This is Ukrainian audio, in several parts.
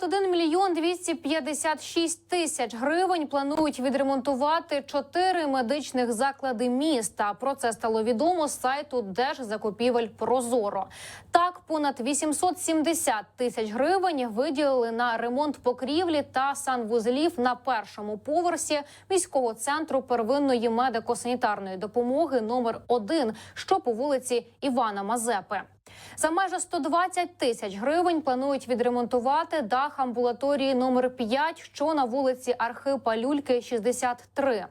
понад 1 мільйон 256 тисяч гривень планують відремонтувати чотири медичних заклади міста. Про це стало відомо з сайту Держзакупівель Прозоро. Так, понад 870 тисяч гривень виділили на ремонт покрівлі та санвузлів на першому поверсі міського центру первинної медико-санітарної допомоги номер 1 що по вулиці Івана Мазепи. За майже 120 тисяч гривень планують відремонтувати дах амбулаторії номер 5, що на вулиці Архипа Люльки, 63.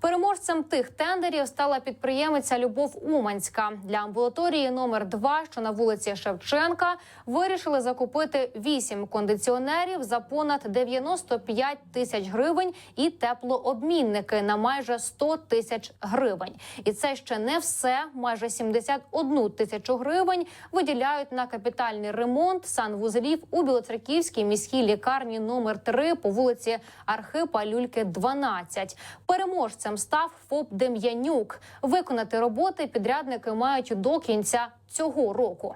Переможцем тих тендерів стала підприємиця Любов Уманська. Для амбулаторії номер 2, що на вулиці Шевченка, вирішили закупити 8 кондиціонерів за понад 95 тисяч гривень і теплообмінники на майже 100 тисяч гривень. І це ще не все. Майже 71 тисячу гривень виділяють на капітальний ремонт санвузлів у Білоцерківській міській лікарні номер 3 по вулиці Архипа Люльки, 12. Переможцем став ФОП Дем'янюк. Виконати роботи підрядники мають до кінця цього року.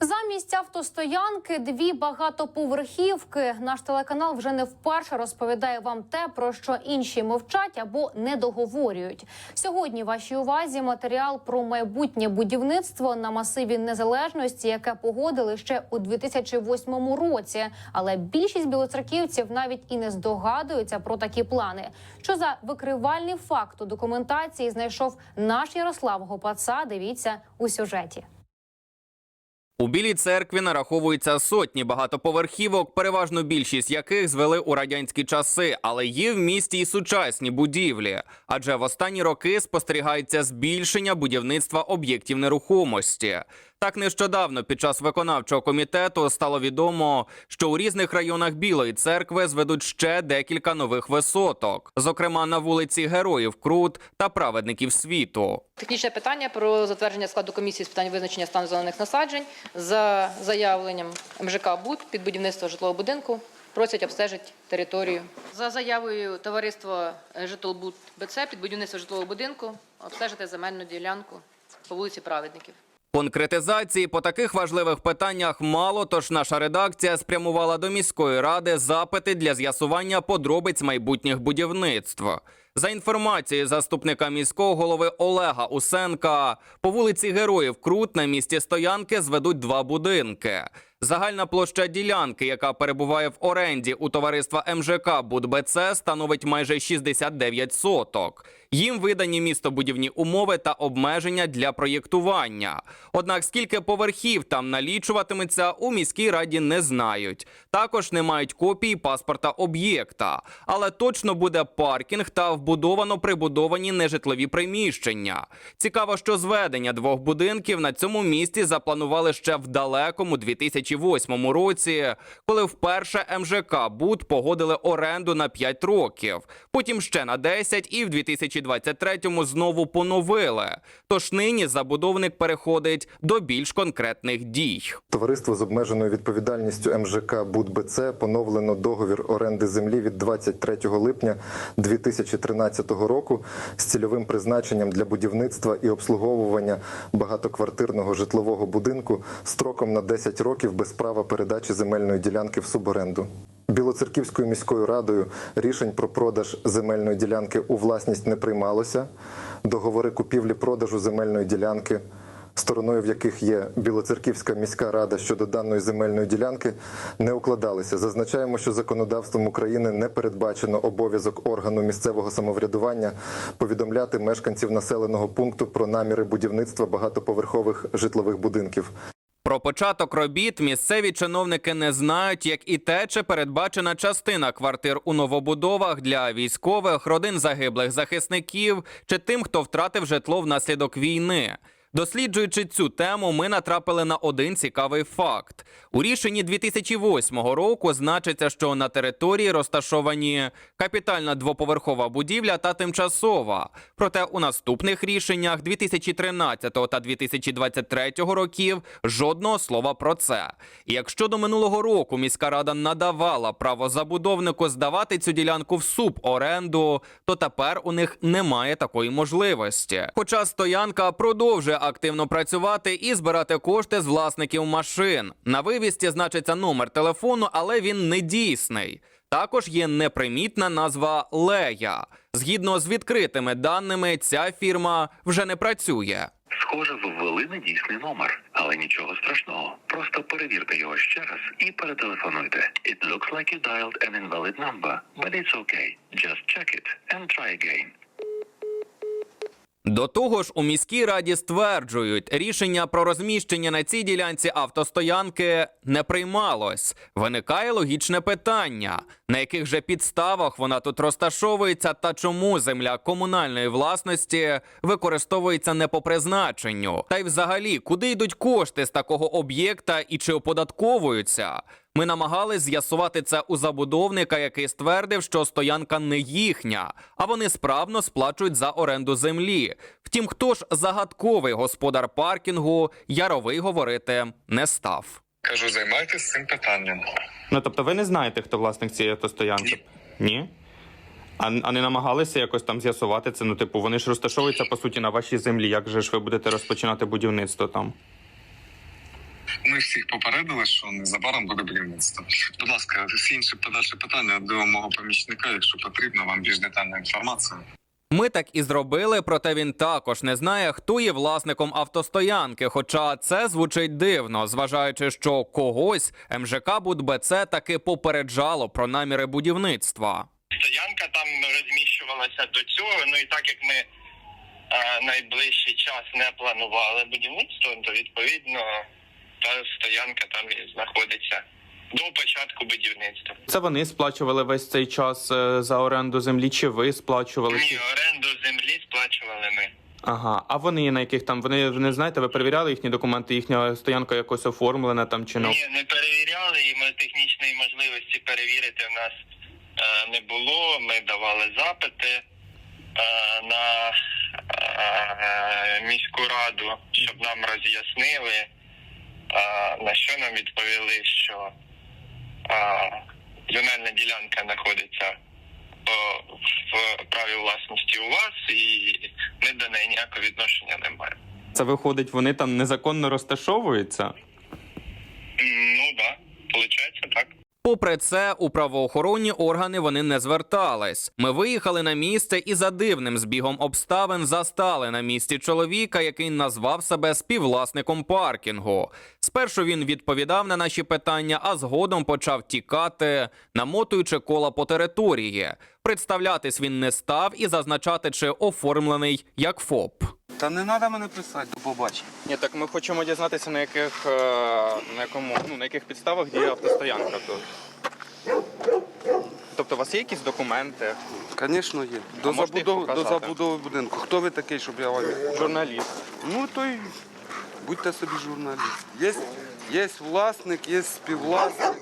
Замість автостоянки дві багатоповерхівки. Наш телеканал вже не вперше розповідає вам те, про що інші мовчать або не договорюють. Сьогодні вашій увазі матеріал про майбутнє будівництво на масиві незалежності, яке погодили ще у 2008 році. Але більшість білоцерківців навіть і не здогадуються про такі плани. Що за викривальний факт у документації знайшов наш Ярослав Гопаца? Дивіться у сюжеті. У Білій церкві нараховуються сотні багатоповерхівок, переважно більшість яких звели у радянські часи, але є в місті і сучасні будівлі. Адже в останні роки спостерігається збільшення будівництва об'єктів нерухомості. Так нещодавно під час виконавчого комітету стало відомо, що у різних районах Білої церкви зведуть ще декілька нових висоток, зокрема на вулиці Героїв Крут та праведників світу. Технічне питання про затвердження складу комісії з питань визначення стану зелених насаджень за заявленням МЖК БУД під будівництво житлового будинку. Просять обстежити територію. За заявою товариства Житлобуд БЦ під будівництво житлового будинку обстежити земельну ділянку по вулиці Праведників. Конкретизації по таких важливих питаннях мало, тож наша редакція спрямувала до міської ради запити для з'ясування подробиць майбутніх будівництв. За інформацією заступника міського голови Олега Усенка, по вулиці Героїв Крут на місці стоянки зведуть два будинки. Загальна площа ділянки, яка перебуває в оренді у товариства МЖК Будбц, становить майже 69 соток. Їм видані містобудівні умови та обмеження для проєктування. Однак скільки поверхів там налічуватиметься, у міській раді не знають. Також не мають копії паспорта об'єкта, але точно буде паркінг та вбудовано прибудовані нежитлові приміщення. Цікаво, що зведення двох будинків на цьому місці запланували ще в далекому 2008 році, коли вперше МЖК Буд погодили оренду на 5 років, потім ще на 10 і в 2023-му знову поновили. Тож нині забудовник переходить до більш конкретних дій. Товариство з обмеженою відповідальністю МЖК «Будбц» поновлено договір оренди землі від 23 липня 2013 року з цільовим призначенням для будівництва і обслуговування багатоквартирного житлового будинку строком на 10 років без права передачі земельної ділянки в суборенду. Білоцерківською міською радою рішень про продаж земельної ділянки у власність не приймалося. Договори купівлі-продажу земельної ділянки стороною в яких є Білоцерківська міська рада щодо даної земельної ділянки, не укладалися. Зазначаємо, що законодавством України не передбачено обов'язок органу місцевого самоврядування повідомляти мешканців населеного пункту про наміри будівництва багатоповерхових житлових будинків. Про початок робіт місцеві чиновники не знають, як і те, чи передбачена частина квартир у новобудовах для військових, родин загиблих захисників чи тим, хто втратив житло внаслідок війни. Досліджуючи цю тему, ми натрапили на один цікавий факт. У рішенні 2008 року значиться, що на території розташовані капітальна двоповерхова будівля та тимчасова. Проте у наступних рішеннях 2013 та 2023 років жодного слова про це. І якщо до минулого року міська рада надавала право забудовнику здавати цю ділянку в суборенду, то тепер у них немає такої можливості. Хоча стоянка продовжує активно працювати і збирати кошти з власників машин. На вивісті значиться номер телефону, але він не дійсний. Також є непримітна назва Лея. Згідно з відкритими даними, ця фірма вже не працює. Схоже, ви ввели недійсний номер, але нічого страшного. Просто перевірте його ще раз і перетелефонуйте. It looks like you dialed an invalid number, but it's okay. Just check it and try again. До того ж, у міській раді стверджують, рішення про розміщення на цій ділянці автостоянки не приймалось. Виникає логічне питання: на яких же підставах вона тут розташовується, та чому земля комунальної власності використовується не по призначенню? Та й взагалі, куди йдуть кошти з такого об'єкта і чи оподатковуються? Ми намагались з'ясувати це у забудовника, який ствердив, що стоянка не їхня, а вони справно сплачують за оренду землі. Втім, хто ж загадковий господар паркінгу, Яровий говорити не став. Кажу, займайтесь цим питанням. Ну тобто ви не знаєте, хто власник цієї автостоянки? Ні. А, а не намагалися якось там з'ясувати це? Ну, типу, вони ж розташовуються по суті на вашій землі. Як же ж ви будете розпочинати будівництво там? Ми всіх попередили, що незабаром буде будівництво. Будь ласка, всі інші подальші питання до мого помічника, якщо потрібно, вам більш детальна інформація. Ми так і зробили, проте він також не знає, хто є власником автостоянки. Хоча це звучить дивно, зважаючи, що когось МЖК Будбц таки попереджало про наміри будівництва. стоянка там розміщувалася до цього. Ну і так як ми е, найближчий час не планували будівництво, то відповідно та стоянка там і знаходиться до початку будівництва. Це вони сплачували весь цей час е, за оренду землі, чи ви сплачували? Ні, оренду землі сплачували ми. Ага. А вони на яких там? Вони не знаєте, ви перевіряли їхні документи, їхня стоянка якось оформлена там чи не? Ні, не перевіряли, і ми технічної можливості перевірити в нас е, не було. Ми давали запити е, на е, міську раду, щоб нам роз'яснили, на що нам відповіли, що земельна ділянка знаходиться в праві власності у вас, і ми до неї ніякого відношення не маємо. Це виходить, вони там незаконно розташовуються? Ну так, да, виходить так. Попри це, у правоохоронні органи вони не звертались. Ми виїхали на місце і за дивним збігом обставин застали на місці чоловіка, який назвав себе співвласником паркінгу. Спершу він відповідав на наші питання, а згодом почав тікати, намотуючи кола по території. Представлятись він не став і зазначати, чи оформлений як ФОП. Та не треба мене писати, до побачення. Ні, так ми хочемо дізнатися, на яких е, на якому ну на яких підставах діє автостоянка тут. Тобто, у вас є якісь документи? Звісно, є. До можете їх забудови, до показати? забудови будинку. Хто ви такий, щоб я вам. Журналіст. Ну то й будьте собі журналіст. Є, є власник, є співвласник.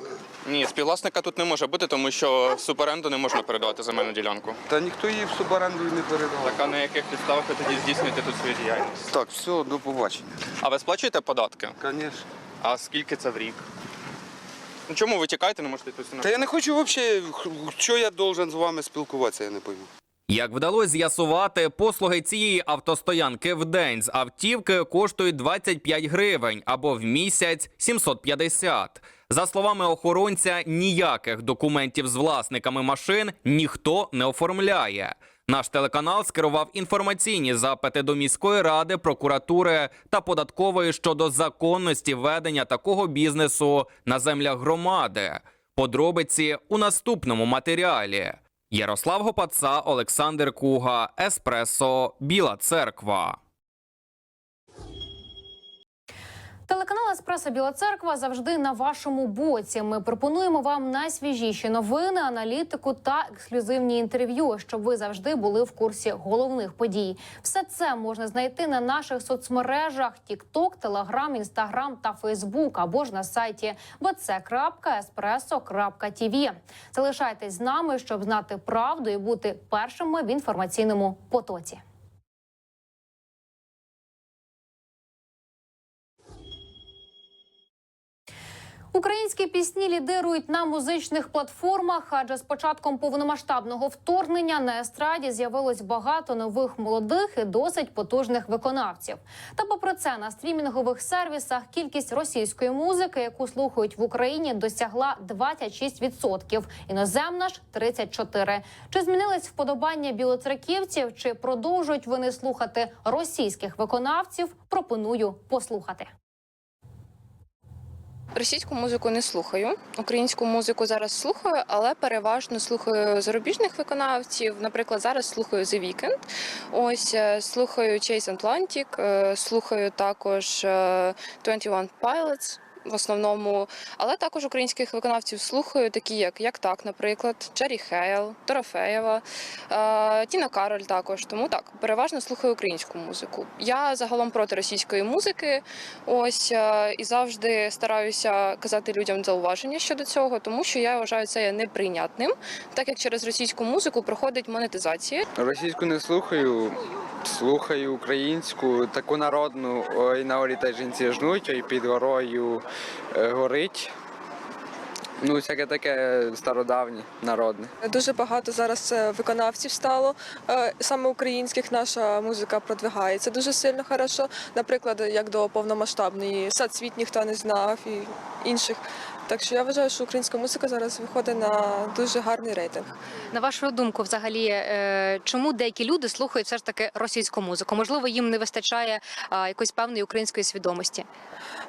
Ні, співвласника тут не може бути, тому що в суперенду не можна передавати земельну ділянку. Та ніхто її в субаренду і не передав. Так а на яких підставах ви тоді здійснюєте тут свою діяльність? Так, все, до побачення. А ви сплачуєте податки? Звісно. А скільки це в рік? Ну чому ви тікаєте, не можете тут Та я не хочу взагалі, що я должен з вами спілкуватися, я не пойму. Як вдалося з'ясувати, послуги цієї автостоянки в день з автівки коштують 25 гривень або в місяць 750. За словами охоронця, ніяких документів з власниками машин ніхто не оформляє. Наш телеканал скерував інформаційні запити до міської ради, прокуратури та податкової щодо законності ведення такого бізнесу на землях громади. Подробиці у наступному матеріалі. Ярослав Гопаца, Олександр Куга, Еспресо, Біла Церква. Телеканал Еспресо Біла Церква завжди на вашому боці. Ми пропонуємо вам найсвіжіші новини, аналітику та ексклюзивні інтерв'ю, щоб ви завжди були в курсі головних подій. Все це можна знайти на наших соцмережах: TikTok, Telegram, Instagram та Facebook, або ж на сайті bc.espresso.tv. Залишайтесь з нами, щоб знати правду і бути першими в інформаційному потоці. Українські пісні лідирують на музичних платформах, адже з початком повномасштабного вторгнення на естраді з'явилось багато нових молодих і досить потужних виконавців. Та попри це на стрімінгових сервісах кількість російської музики, яку слухають в Україні, досягла 26%, іноземна ж 34%. Чи змінились вподобання білоцерківців, чи продовжують вони слухати російських виконавців? Пропоную послухати. Російську музику не слухаю. Українську музику зараз слухаю, але переважно слухаю зарубіжних виконавців. Наприклад, зараз слухаю The Weeknd, ось е, слухаю Chase Atlantic, е, слухаю також е, 21 Pilots. В основному, але також українських виконавців слухаю, такі як як так, наприклад, Джері Хейл, Дорофеєва, е, Тіна Кароль також. Тому так, переважно слухаю українську музику. Я загалом проти російської музики. Ось е, і завжди стараюся казати людям зауваження щодо цього, тому що я вважаю це неприйнятним, так як через російську музику проходить монетизація. Російську не слухаю, слухаю українську, таку народну, ой на орі та жінці жнуть, ой під горою е, горить. Ну, всяке таке стародавнє, народне. Дуже багато зараз е, виконавців стало е, саме українських. Наша музика продвигається дуже сильно хорошо. Наприклад, як до повномасштабної сад світ ніхто не знав і інших. Так що я вважаю, що українська музика зараз виходить на дуже гарний рейтинг. На вашу думку, взагалі, е, чому деякі люди слухають все ж таки російську музику? Можливо, їм не вистачає якоїсь певної української свідомості.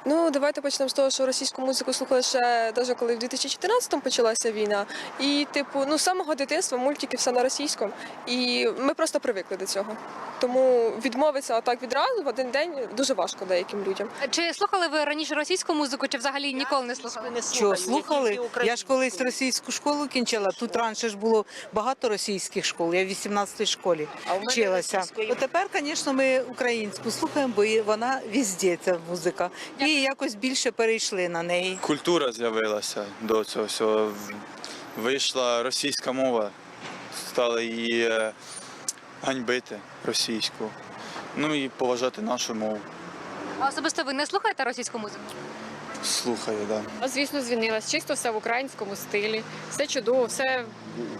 Ну давайте почнемо з того, що російську музику слухали ще навіть коли в 2014-му почалася війна. І, типу, ну з самого дитинства мультики все на російському. І ми просто привикли до цього. Тому відмовитися отак відразу в один день дуже важко деяким людям. Чи слухали ви раніше російську музику, чи взагалі ніколи не слухали? Що слухали? Я ж колись російську школу кінчила. Тут раніше ж було багато російських школ. Я в 18-й школі вчилася. Тепер, звісно, ми українську слухаємо, бо вона везде ця музика. І якось більше перейшли на неї. Культура з'явилася до цього всього. Вийшла російська мова, стали її е, ганьбити російську. Ну і поважати нашу мову. А особисто ви не слухаєте російську музику? Слухаю, так. Да. Звісно, змінилось. Чисто все в українському стилі, все чудово, все,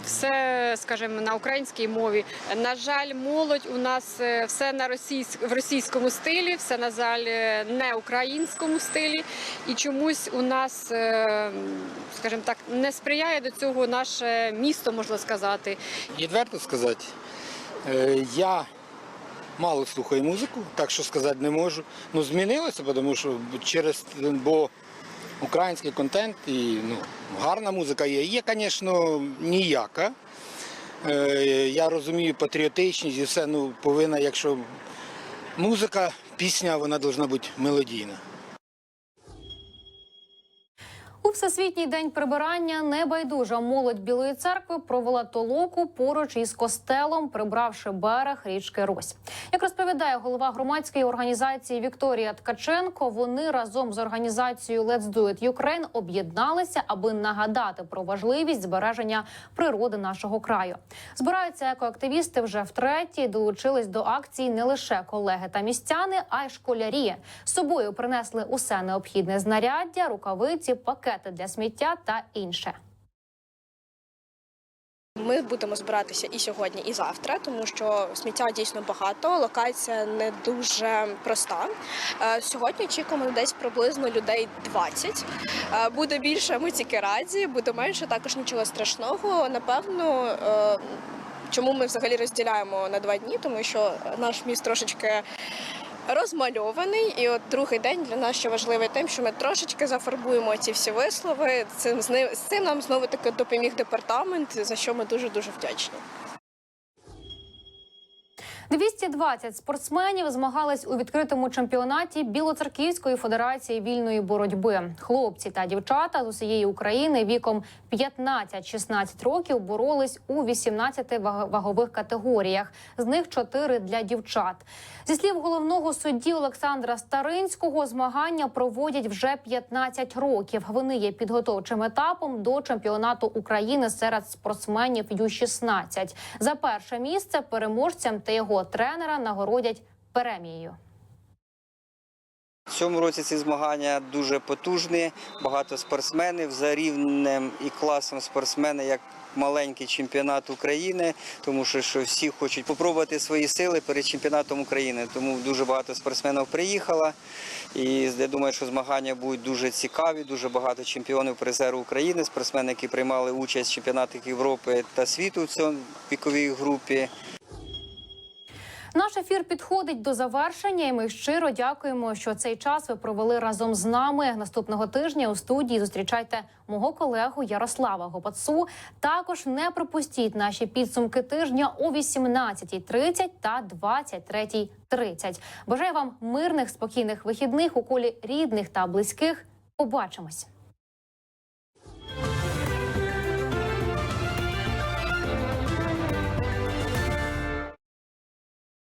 все скажімо, на українській мові. На жаль, молодь у нас е, все на російсь... в російському стилі, все на жаль, е, не українському стилі. І чомусь у нас, е, скажімо так, не сприяє до цього наше місто, можна сказати. Відверто сказати, я мало слухаю музику, так що сказати не можу. Ну, змінилося, тому що через бо український контент і ну, гарна музика є. Є, звісно, ніяка. Е, Я розумію патріотичність і все ну, повинна, якщо музика, пісня, вона повинна бути мелодійна. У всесвітній день прибирання небайдужа молодь Білої церкви провела толоку поруч із костелом, прибравши берег річки Рось. Як розповідає голова громадської організації Вікторія Ткаченко, вони разом з організацією Let's Do It Ukraine об'єдналися, аби нагадати про важливість збереження природи нашого краю. Збираються екоактивісти вже втретє. Долучились до акції не лише колеги та містяни, а й школярі. З собою принесли усе необхідне знаряддя, рукавиці, пакети для сміття та інше. Ми будемо збиратися і сьогодні, і завтра, тому що сміття дійсно багато. Локація не дуже проста. Е, Сьогодні очікуємо десь приблизно людей 20. Е, Буде більше, ми тільки раді, буде менше, також нічого страшного. Напевно. е, Чому ми взагалі розділяємо на два дні? Тому що наш міст трошечки розмальований, і от другий день для нас ще важливий тим, що ми трошечки зафарбуємо ці всі вислови. Цим з цим нам знову таки допоміг департамент, за що ми дуже дуже вдячні. 220 спортсменів змагались у відкритому чемпіонаті Білоцерківської федерації вільної боротьби. Хлопці та дівчата з усієї України віком 15-16 років боролись у 18 вагових категоріях. З них 4 для дівчат. Зі слів головного судді Олександра Старинського, змагання проводять вже 15 років. Вони є підготовчим етапом до чемпіонату України серед спортсменів Ю-16. За перше місце переможцям та його тренера нагородять премією. В цьому році ці змагання дуже потужні. Багато спортсменів за рівнем і класом спортсмени, як маленький чемпіонат України, тому що, що всі хочуть спробувати свої сили перед чемпіонатом України. Тому дуже багато спортсменів приїхало. І я думаю, що змагання будуть дуже цікаві. Дуже багато чемпіонів призеру України, спортсмени, які приймали участь в чемпіонатах Європи та світу в цьому віковій групі. Наш ефір підходить до завершення, і ми щиро дякуємо, що цей час ви провели разом з нами. Наступного тижня у студії зустрічайте мого колегу Ярослава Гопацу. Також не пропустіть наші підсумки тижня о 18.30 та 23.30. Бажаю вам мирних, спокійних вихідних у колі рідних та близьких. Побачимось.